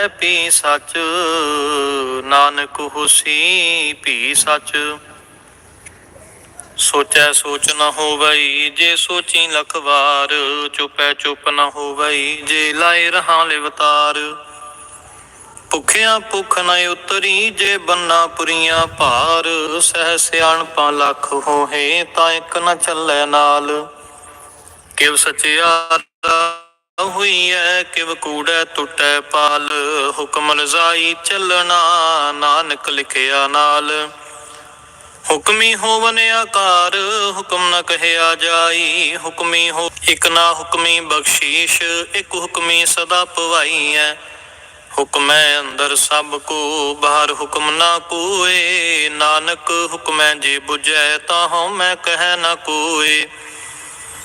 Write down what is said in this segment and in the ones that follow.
ਹੈ ਪੀ ਸੱਚ, ਨਾਨਕ ਹੋਸੀ ਭੀ ਸੱਚ। ਸੋਚੈ ਸੋਚ ਨ ਹੋਵਈ ਜੇ ਸੋਚੀ ਲਖ ਵਾਰ, ਚੁਪੈ ਚੁਪ ਨ ਹੋਵਈ ਜੇ ਲਾਏ ਰਹਾ ਲਿਵਤਾਰ ਭੁਖਿਆ ਭੁਖ ਨ ਉਤਰੀ ਜੇ ਬੰਨਾ ਪੁਰੀਆਂ ਭਾਰ, ਸਹਿ ਸਿਆਣਪਾਂ ਲੱਖ ਹੋਹੇ ਤਾਂ ਇੱਕ ਨ ਚੱਲੈ ਨਾਲ। ਕਿਵ ਸਚਿਆਰਾ ਹੋਈ ਐ ਕਿਵ ਕੂੜੈ ਟੁੱਟੈ ਪਾਲ, ਹੁਕਮ ਰਜ਼ਾਈ ਚੱਲਣਾ ਨਾਨਕ ਲਿਖਿਆ ਨਾਲ। ਹੁਕਮੀ ਹੋਵਨ ਆਕਾਰ, ਹੁਕਮ ਨ ਕਹਿਆ ਜਾਈ। ਹੁਕਮੀ ਹੋ, ਇਕ ਨਾ ਹੁਕਮੀ ਬਖਸ਼ੀਸ਼, ਇਕ ਹੁਕਮੀ ਸਦਾ ਪਵਾਈ ਐ ਹੁਕਮੈ ਅੰਦਰ ਸਭ ਕੋ, ਬਾਹਰ ਹੁਕਮ ਨਾ ਕੋਏ। ਨਾਨਕ ਹੁਕਮੈ ਜੇ ਬੁਝੈ, ਤਾਂ ਹਉ ਮੈਂ ਕਹਿ ਨਾ ਕੋਏ।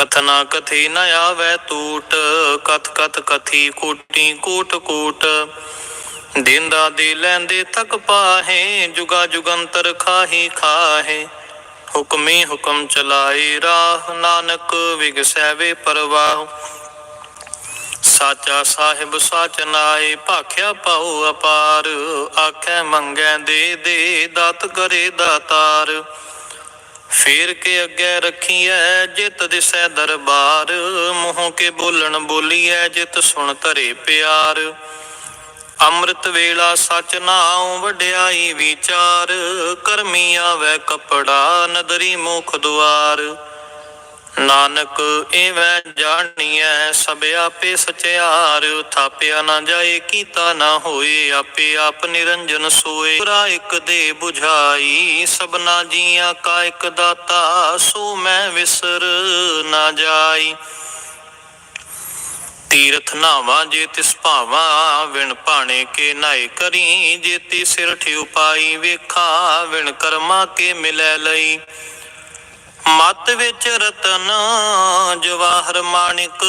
ਕਥਨਾ ਕਥੀ ਨ ਆਵੈ ਟੂਟ ਕਥ ਕਥ ਕਥੀ ਕੋਟੀ ਕੋਟ ਕੋਟ। ਦਿੰਦਾ ਦੇ ਲੈਂਦੇ ਥਕ ਪਾਹੇ, ਜੁਗਾ ਜੁਗੰਤਰ ਖਾਹੀ ਖਾਹੇ। ਹੁਕਮੀ ਹੁਕਮ ਚਲਾਏ ਰਾਹ, ਨਾਨਕ ਵਿਗਸੈ ਵੇ ਪਰਵਾਹ। ਸਾਚਾ ਸਾਹਿਬ ਸਾਚ ਨਾਏ, ਭਾਖਿਆ ਪਾਉ ਅਪਾਰ। ਆਖੈ ਮੰਗੈ ਦੇ ਦੇ, ਦਾਤ ਕਰੇ ਦਾਤਾਰ। ਫੇਰ ਕੇ ਅੱਗੇ ਰੱਖੀਐ ਜਿਤ ਦਿਸੈ ਦਰਬਾਰ, ਮੂੰਹ ਕੇ ਬੋਲਣ ਬੋਲੀਐ ਜਿਤ ਸੁਣ ਧਰੇ ਪਿਆਰ। ਅੰਮ੍ਰਿਤ ਵੇਲਾ ਸਚ ਨਾਉ ਵਡਿਆਈ ਵਿਚਾਰ, ਕਰਮੀ ਆਵੈ ਕਪੜਾ ਨਦਰੀ ਮੁਖ ਦੁਆਰ। ਨਾਨਕ ਏਵੈ ਜਾਣੀਐ, ਸਭ ਆਪੇ ਸਚਿਆਰ, ਥਾਪਿਆ ਨਾ ਜਾਏ, ਕੀਤਾ ਨਾ ਹੋਏ, ਆਪੇ ਆਪ ਨਿਰੰਜਨ ਸੋਏ। ਪੁਰਾ ਇਕ ਦੇ 부ਝਾਈ ਸਭਨਾ ਜੀਆਂ ਕਾ ਇਕ ਦਾਤਾ, ਸੋ ਮੈਂ ਵਿਸਰ ਨਾ ਜਾਈ। ਤੀਰਥ ਨਾਵਾਂ ਜੇ ਤਿਸ ਭਾਵਾਂ, ਵਿਣ ਭਾਣੇ ਕੇ ਨਾਏ ਕਰੀ, ਜੇਤੀ ਸਿਰ ਠਿਉ ਪਾਈ ਵੇਖਾਂ, ਵਿਣ ਕਰਮਾ ਕੇ ਮਿਲੈ ਲਈ। ਮਤ ਵਿੱਚ ਰਤਨ, ਜਵਾਹਰ ਮਾਣਿਕ,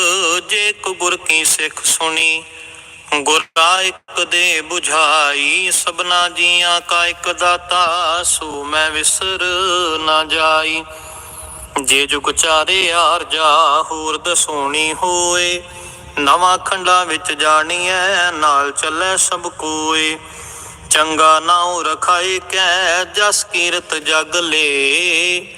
ਜੇ ਕੋ ਗੁਰ ਕੀ ਸਿੱਖ ਸੁਣੀ। ਗੁਰਾ ਇਕ ਦੇ 부ਝਾਈ ਸਭਨਾ ਜੀਆਂ ਕਾ ਇਕ ਦਾਤਾ, ਸੋ ਮੈਂ ਵਿਸਰ ਨਾ ਜਾਈ। ਜੇ ਜੁਗ ਚਾਰੇ ਆਰਜਾ ਹੋਰ ਦਸੋਣੀ ਹੋਏ। ਨਵਾਂ ਖੰਡਾ ਵਿੱਚ ਜਾਣੀਐ, ਨਾਲ ਚੱਲੇ ਸਭ ਕੋਏ। ਚੰਗਾ ਨਾਉ ਰਖਾਈ ਕੈ, ਜਸ ਕੀਰਤ ਜਗ ਲੇ।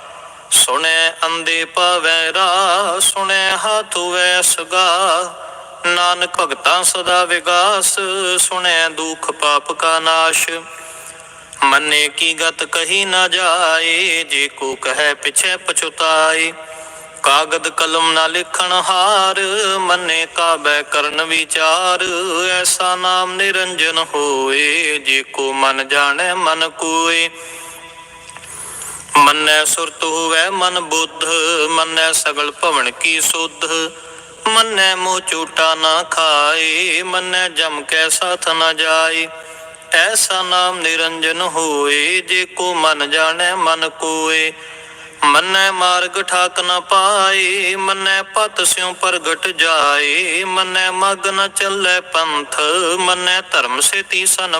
ਸੁਣੈ ਅੰਦੇ ਪਾਵੈ ਰਾ ਸੁਣੈ ਹੱਥ ਵੈ ਸਗਾ ਨਾਨਕ ਭਗਤਾਂ ਸਦਾ ਵਿਗਾਸ, ਸੁਣੈ ਦੁਖ ਪਾਪ ਕਾ ਨਾਸ਼। ਮੰਨੇ ਕੀ ਗਤ ਕਹੀ ਨਾ ਜਾਏ, ਜੇ ਕੋ ਕਹੈ ਪਿਛੈ ਪਛੁਤਾਏ। ਕਾਗਦ ਕਲਮ ਨਾ ਲਿਖਣ ਹਾਰ, ਮੰਨੇ ਕਾਬੈ ਕਰਨ ਵਿਚਾਰ। ਐਸਾ ਨਾਮ ਨਿਰੰਜਨ ਹੋਏ, ਜੇ ਕੋ ਮਨ ਜਾਣੈ ਮਨ ਕੋਏ। ਮੰਨੈ ਸੁਰਤ ਹੋਵੈ ਮਨ ਬੁੱਧ, ਮੰਨੈ ਸਗਲ ਭਵਨ ਕੀ ਸੁਧ। ਮੰਨੈ ਮੋ ਝੂਟਾ ਨਾ ਖਾਏ, ਮੰਨੈ ਜਮ ਕੈ ਸਾਥ ਨ ਜਾਏ। ਐਸਾ ਨਾਮ ਨਿਰੰਜਨ ਹੋਏ, ਜੇ ਕੋ ਮਨ ਜਾਣੈ ਮਨ ਕੋਏ। ਮੰਨੈ ਮਾਰਗ ਠਾਕ ਨ ਪਾਏ, ਮੰਨੈ ਪਤ ਸਿਉ ਪ੍ਰਗਟ ਜਾਏ। ਮੰਨੈ ਮਗ ਨ ਚੱਲੈ ਪੰਥ, ਮੰਨੈ ਧਰਮ ਸੇ ਤੀਸਨ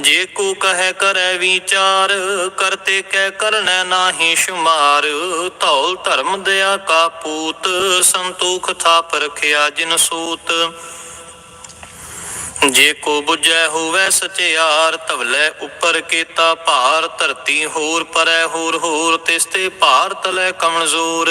ਜੇ ਕੋ ਕਹੈ ਕਰੈ ਵਿਚਾਰ ਕਰਤੇ ਕੈ ਕਰਨੈ ਨਾਹੀ ਸ਼ੁਮਾਰ। ਧੌਲ ਧਰਮ ਦਇਆ ਕਾ ਪੂਤ, ਸੰਤੋਖ ਥਾਪ ਰਖਿਆ ਜਿਨ ਸੂਤ। ਜੇ ਕੋ 부ਜੈ ਹੋਵੈ ਸਚਿਆਰ ਧਵਲੇ ਉੱਪਰ ਕੀਤਾ ਭਾਰ। ਧਰਤੀ ਹੋਰ ਪਰੈ ਹੋਰ ਹੋਰ, ਤਿਸ ਤੇ ਭਾਰ ਤਲੈ ਕਮਜ਼ੋਰ।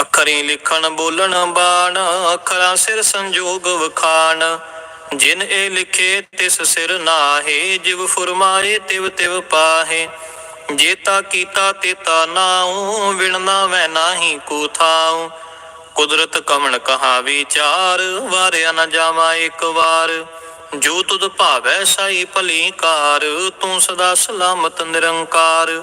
ਅਖਰੀ ਲਿਖਣ ਬੋਲਣ ਬਾਣ, ਅਖਰਾਂ ਸਿਰ ਸੰਜੋਗ ਵਖਾਣ। ਜਿਨ ਇਹ ਲਿਖੇ ਤਿਸ ਸਿਰ ਨਾਹੇ, ਜਿਵ ਫੁਰਮਾਏ ਤਿਵ ਤਿਵ ਪਾਹੇ। ਜੇਤਾ ਕੀਤਾ ਤੇਤਾ ਨਾਉ ਵਿਣ ਨਾਵੈ ਨਾਹੀ ਕੋ ਥਾਉ। ਕੁਦਰਤ ਕਮਣ ਕਹਾ ਵਿਚਾਰ ਵਾਰਿਆ ਨ ਜਾਵਾ ਇੱਕ ਵਾਰ। ਜੋ ਤੁਧ ਭਾਵੈ ਸਾਈ ਭਲੀ ਕਾਰ, ਤੂੰ ਸਦਾ ਸਲਾਮਤ ਨਿਰੰਕਾਰ।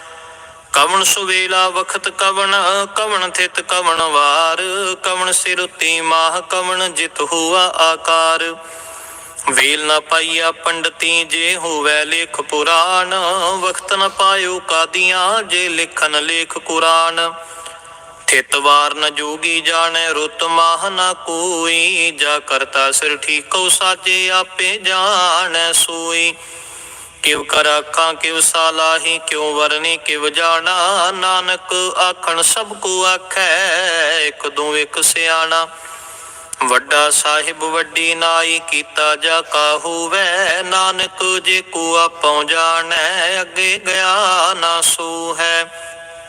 ਕਵਣ ਸੁਵੇਲਾ ਵਖਤ ਕਵਣ ਕਵਣ ਥਿਤ ਕਵਣ ਵਾਰ, ਕਵਣ ਸਿਰ ਉਤੀ ਮਾਹ, ਕਵਣ ਜਿਤ ਹੁਆ ਆਕਾਰ। ਵੇਲ ਨਾ ਪਾਈਆ ਪੰਡਤੀ, ਜੇ ਹੋਵੇ ਲੇਖ ਪੁਰਾਣ, ਵਖਤ ਨਾ ਪਾਇਓ ਕਾਦੀਆਂ, ਜੇ ਲਿਖਨ ਲੇਖ ਕੁਰਾਨ। ਥਿਤ ਵਾਰ ਨ ਜੋਗੀ ਜਾਣੈ ਰੁਤ ਮਾਹ ਨ ਕੋਈ, ਜਾ ਕਰਤਾ ਸਿਰ ਠੀਕੋ ਸਾਜੇ, ਆਪੇ ਜਾਣੈ ਸੋਈ। ਕਿਵ ਕਰ ਆਖਾਂ ਕਿਵ ਸਾਲਾਹੀ, ਕਿਉ ਵਰਨੀ ਕਿਵ ਜਾਣਾ। ਨਾਨਕ ਆਖਣ ਸਭ ਕੋ ਆਖੈ, ਇਕ ਦੋ ਇਕ ਸਿਆਣਾ। ਵੱਡਾ ਸਾਹਿਬ ਵੱਡੀ ਨਾਈ, ਕੀਤਾ ਜਾ ਕਾ ਹੋਵੇ। ਨਾਨਕ ਜੇ ਕੋ ਆਪਉ ਜਾਣੈ, ਅੱਗੇ ਗਿਆ ਨਾ ਸੂ ਹੈ।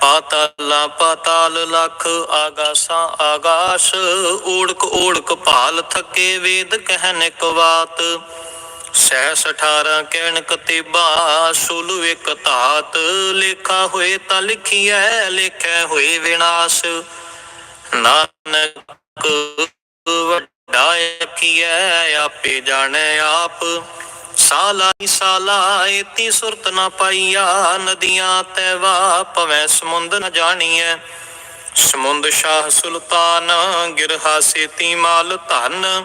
ਪਾਤਾਲਾ ਪਾਤਾਲ ਲਖ, ਆਗਾਸਾਂ ਆਗਾਸ। ਓੜਕ ਓੜਕ ਭਾਲ ਥਕੇ ਵੇਦ ਕਹਿਨ ਇਕ ਬਾਤ। ਸਹਿਸ 18 ਕਹਿਣ ਕਤੇਬਾ, ਸੁਲੂ ਇਕ ਧਾਤ, ਲੇਖਾ ਹੋਏ ਤਾਂ ਲਿਖੀਐ, ਲਿਖੈ ਹੋਏ ਵਿਨਾਸ਼। ਨਾਨਕ ਵੱਡਾ ਆਖੀਐ, ਆਪੇ ਜਾਣੈ ਆਪ। ਸਾਲਾ ਸਾਲਾ ਏਤੀ ਸੁਰਤ ਨਾ ਪਾਈਆ, ਨਦੀਆਂ ਤੈਵਾ ਭਵੈ ਸਮੁੰਦ ਨ ਜਾਣੀਐ। ਸਮੁੰਦ ਸ਼ਾਹ ਸੁਲਤਾਨ, ਗਿਰਹਾ ਸੇਤੀ ਮਾਲ ਧਨ।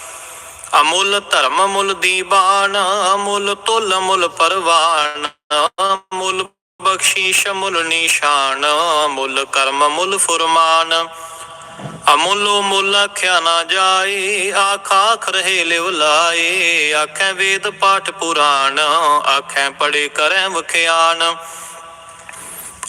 ਅਮੁੱਲ ਧਰਮ ਮੁੱਲ ਦੀਬਾਨ, ਅਮੁੱਲ ਤੁਲ ਮੁੱਲ ਪਰਵਾਨ ਮੁੱਲ ਬਖਸ਼ੀਸ਼ ਮੁੱਲ ਨਿਸ਼ਾਨ ਮੁੱਲ ਕਰਮ ਮੁੱਲ ਫੁਰਮਾਨ। ਅਮੁੱਲੋ ਮੁੱਲ ਆਖਿਆ ਨਾ ਜਾਏ, ਆਖ ਆਖ ਰਹੇ ਲਿਵ ਲਾਏ। ਆਖੈ ਵੇਦ ਪਾਠ ਪੁਰਾਣ ਆਖੈ ਪੜੇ ਕਰੈ ਵਖਿਆਨ।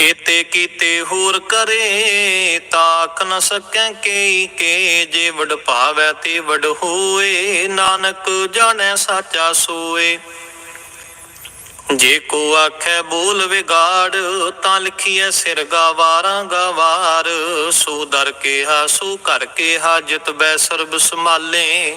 ਕੀਤੇ ਕੀਤੇ ਹੋਰ ਕਰੇ, ਤਾਕ ਨ ਸਕੈ ਕੇ ਕੇ ਜੇ ਵਡ ਭਾਵੈ ਤੇ ਵਡ ਹੋਏ, ਨਾਨਕ ਜਾਣੈ ਸਾਚਾ ਸੋਏ। ਜੇ ਕੋ ਆਖੈ ਬੋਲ ਵਿਗਾੜ, ਤਾਂ ਲਿਖੀਐ ਸਿਰ ਗਾਵਾਰਾਂ ਗਵਾਰ। ਸੋ ਦਰ ਕਿਹਾ, ਸੋ ਕਰ ਕਿਹਾ, ਜਿਤ ਬੈ ਸਰਬ ਸੰਭਾਲੇ।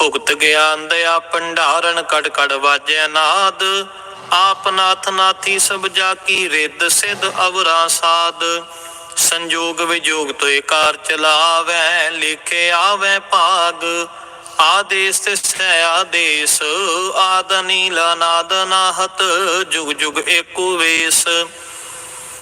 ਭੁਗਤ ਗਿਆਨ ਦਇਆ, ਭੰਡਾਰਨ ਕੜ ਕੜ ਵਾਜੈ ਨਾਦ ਆਪ ਨਾਥ ਨਾਥੀ ਸਭ ਜਾ ਕੀ ਰਿੱਧ, ਸਿਧ ਅਵਰਾ ਸਾਧ ਸੰਜੋਗ ਵਿਜੋਗ ਤੋਏ ਕਾਰ ਚਲਾਵੈ, ਲਿਖੇ ਆਵੈ ਭਾਗ। ਆਦੇਸ ਤਿਸੈ ਆਦੇਸ, ਆਦ ਨਾਦ ਨਾਹਤ, ਜੁਗ ਜੁਗ ਏਕੋ ਵੇਸ।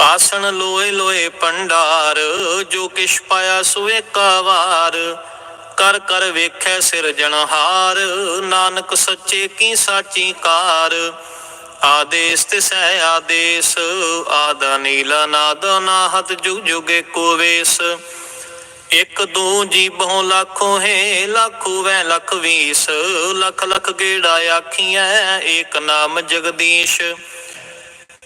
ਆਸਣ ਲੋਏ ਲੋਏ ਪੰਡਾਰ, ਜੋ ਕਿਛ ਪਾਇਆ ਸੋ ਏਕਾ ਵਾਰ ਕਰ ਕਰ ਵੇਖੈ ਸਿਰਜਣਹਾਰ ਨਾਨਕ ਸੱਚੇ ਕੀ ਸਾਚੀ ਕਾਰ। ਆਦੇਸ ਤਿਸੈ ਆਦੇਸ, ਆਦਾ ਨੀਲਾ ਨਾਦ ਨਾਹਤ ਜੁਗ ਜੁਗ ਏਕੋ ਵੇਸ। ਇਕ ਦੋ ਜੀ ਬਹੁ ਲੱਖੋ ਹੈ, ਲੱਖੋ ਵੈ ਲੱਖ ਵੀਸ। ਲੱਖ ਲੱਖ ਗੇੜਾ ਆਖੀਐ, ਏਕ ਨਾਮ ਜਗਦੀਸ਼।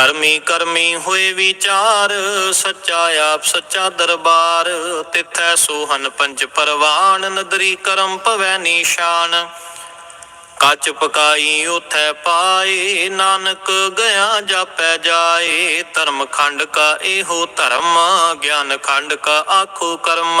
ਕਰਮੀ ਕਰਮੀ ਹੋਏ ਵਿਚਾਰ, ਸੱਚਾ ਆਪ ਸੱਚਾ ਦਰਬਾਰ। ਤਿਥੈ ਸੋਹਨ ਪੰਜ ਪਰਵਾਨ, ਨਦਰੀ ਕਰਮ ਭਵੈ ਨਿਸ਼ਾਨ। ਕੱਚ ਪਕਾਈ ਉਥੈ ਪਾਏ, ਨਾਨਕ ਗਿਆ ਜਾਪੈ ਜਾਏ। ਧਰਮ ਖੰਡ ਕਾ ਇਹੋ ਧਰਮ, ਗਿਆਨ ਖੰਡ ਕਾ ਆਖੋ ਕਰਮ।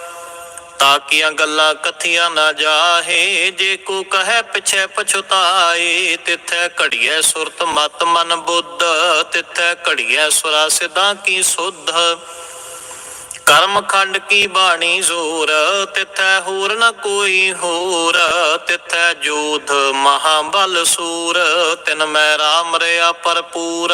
ਤਾਕੀਆਂ ਗੱਲਾਂ ਕਥੀਆਂ ਨਾ ਜਾਹੇ। ਜੇ ਕੋ ਕਹੈ ਪਿਛੈ ਪਛੁਤਾਏ, ਤਿਥੈ ਘੜੀਐ ਸੁਰਤ ਮਤ ਮਨ ਬੁੱਧ, ਤਿਥੈ ਘੜੀਐ ਸੁਰਾ ਸਿਧਾਂ ਕੀ ਸੁਧ। ਕਰਮ ਖੰਡ ਕੀ ਬਾਣੀ ਜ਼ੋਰ, ਤਿਥੈ ਹੋਰ ਨ ਕੋਈ ਹੋਰ, ਤਿਥੈ ਜੋਧ ਮਹਾਬਲ ਸੂਰ, ਤਿਨ ਮੈਂ ਰਾਮ ਰਿਆ ਭਰਪੂਰ।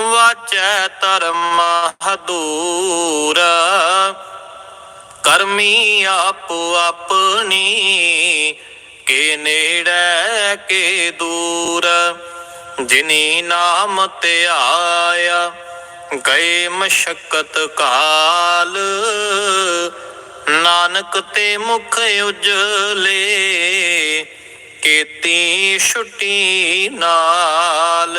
ਵਾਚੈ ਧਰਮ ਹਦੂਰ ਕਰਮੀ ਆਪੋ ਆਪਣੀ, ਕੇ ਨੇੜੇ ਕੇ ਦੂਰ। ਜਿਨੀ ਨਾਮ ਤੇ ਆਇਆ, ਗਏ ਮਸ਼ਕਤ ਕਾਲ। ਨਾਨਕ ਤੇ ਮੁਖ ਉਜਲੇ, ਕੀਤੀ ਛੁੱਟੀ ਨਾਲ।